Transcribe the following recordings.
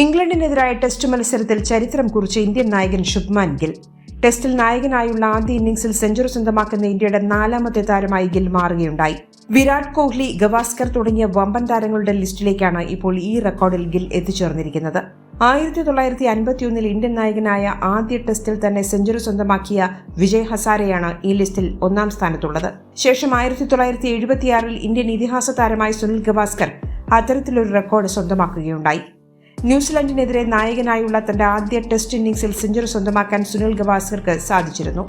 ഇംഗ്ലണ്ടിനെതിരായ ടെസ്റ്റ് മത്സരത്തിൽ ചരിത്രം കുറിച്ച ഇന്ത്യൻ നായകൻ ശുഭ്മാൻ ഗിൽ. ടെസ്റ്റിൽ നായകനായുള്ള ആദ്യ ഇന്നിംഗ്സിൽ സെഞ്ചുറി സ്വന്തമാക്കുന്ന ഇന്ത്യയുടെ നാലാമത്തെ താരമായി ഗിൽ മാറുകയുണ്ടായി. വിരാട് കോഹ്ലി ഗവാസ്കർ തുടങ്ങിയ വമ്പൻ താരങ്ങളുടെ ലിസ്റ്റിലേക്കാണ് ഇപ്പോൾ ഈ റെക്കോർഡിൽ ഗിൽ എത്തിച്ചേർന്നിരിക്കുന്നത്. ആയിരത്തി തൊള്ളായിരത്തി അൻപത്തിയൊന്നിൽ ഇന്ത്യൻ നായകനായ ആദ്യ ടെസ്റ്റിൽ തന്നെ സെഞ്ചുറി സ്വന്തമാക്കിയ വിജയ് ഹസാരെയാണ് ഈ ലിസ്റ്റിൽ ഒന്നാം സ്ഥാനത്തുള്ളത്. ശേഷം ആയിരത്തി തൊള്ളായിരത്തി എഴുപത്തിയാറിൽ ഇന്ത്യൻ ഇതിഹാസ താരമായ സുനിൽ ഗവാസ്കർ അത്തരത്തിലൊരു റെക്കോർഡ് സ്വന്തമാക്കുകയുണ്ടായി. ന്യൂസിലൻഡിനെതിരെ നായകനായുള്ള തന്റെ ആദ്യ ടെസ്റ്റ് ഇന്നിംഗ്സിൽ സെഞ്ചുറി സ്വന്തമാക്കാൻ സുനിൽ ഗവാസ്കർക്ക് സാധിച്ചിരുന്നു.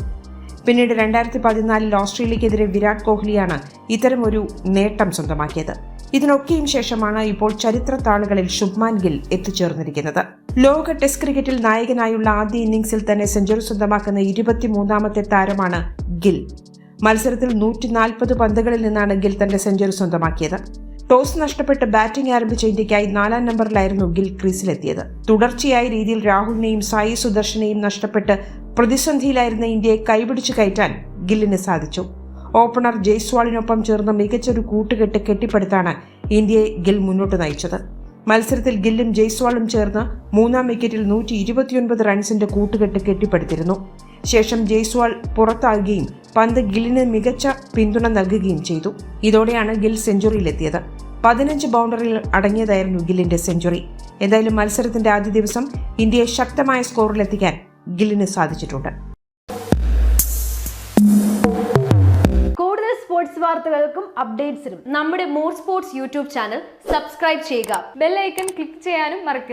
പിന്നീട് രണ്ടായിരത്തി പതിനാലിൽ ഓസ്ട്രേലിയക്കെതിരെ വിരാട് കോഹ്ലിയാണ് ഇത്തരമൊരു നേട്ടം സ്വന്തമാക്കിയത്. ഇതിനൊക്കെയും ശേഷമാണ് ഇപ്പോൾ ചരിത്ര താളുകളിൽ ശുഭ്മാൻ ഗിൽ എത്തിച്ചേർന്നിരിക്കുന്നത്. ലോക ടെസ്റ്റ് ക്രിക്കറ്റിൽ നായകനായുള്ള ആദ്യ ഇന്നിംഗ്സിൽ തന്നെ സെഞ്ചുറി സ്വന്തമാക്കുന്ന ഇരുപത്തിമൂന്നാമത്തെ താരമാണ് ഗിൽ. മത്സരത്തിൽ നൂറ്റി നാൽപ്പത് പന്തുകളിൽ നിന്നാണ് ഗിൽ തന്റെ സെഞ്ചുറി സ്വന്തമാക്കിയത്. ടോസ് നഷ്ടപ്പെട്ട് ബാറ്റിംഗ് ആരംഭിച്ച ഇന്ത്യയ്ക്കായി നാലാം നമ്പറിലായിരുന്നു ഗിൽ ക്രീസിലെത്തിയത്. തുടർച്ചയായ രീതിയിൽ രാഹുലിനെയും സായി സുദർശനെയും നഷ്ടപ്പെട്ട് പ്രതിസന്ധിയിലായിരുന്ന ഇന്ത്യയെ കൈപിടിച്ചു കയറ്റാൻ ഗില്ലിന് സാധിച്ചു. ഓപ്പണർ ജയ്സ്വാളിനൊപ്പം ചേർന്ന മികച്ചൊരു കൂട്ടുകെട്ട് കെട്ടിപ്പടുത്താണ് ഇന്ത്യയെ ഗിൽ മുന്നോട്ട് നയിച്ചത്. മത്സരത്തിൽ ഗില്ലും ജയ്സ്വാളും ചേർന്ന് മൂന്നാം വിക്കറ്റിൽ നൂറ്റി ഇരുപത്തിയൊൻപത് റൺസിന്റെ കൂട്ടുകെട്ട് കെട്ടിപ്പടുത്തിരുന്നു. ശേഷം ജയ്സ്വാൾ പുറത്താകുകയും പന്ത് ഗില്ലിന് മികച്ച പിന്തുണ നൽകുകയും ചെയ്തു. ഇതോടെയാണ് ഗിൽ സെഞ്ചുറിയിലെത്തിയത്. പതിനഞ്ച് ബൗണ്ടറിയിൽ അടങ്ങിയതായിരുന്നു ഗില്ലിന്റെ സെഞ്ചുറി. എന്തായാലും മത്സരത്തിന്റെ ആദ്യ ദിവസം ഇന്ത്യയെ ശക്തമായ സ്കോറിലെത്തിക്കാൻ ഗില്ലിന് സാധിച്ചിട്ടുണ്ട്. കൂടുതൽ സ്പോർട്സ് വാർത്തകൾക്കും അപ്ഡേറ്റ്സിനും നമ്മുടെ more sports YouTube channel subscribe ചെയ്യുക. ബെല്ലൈക്കൺ ക്ലിക്ക് ചെയ്യാനും മറക്കരുത്.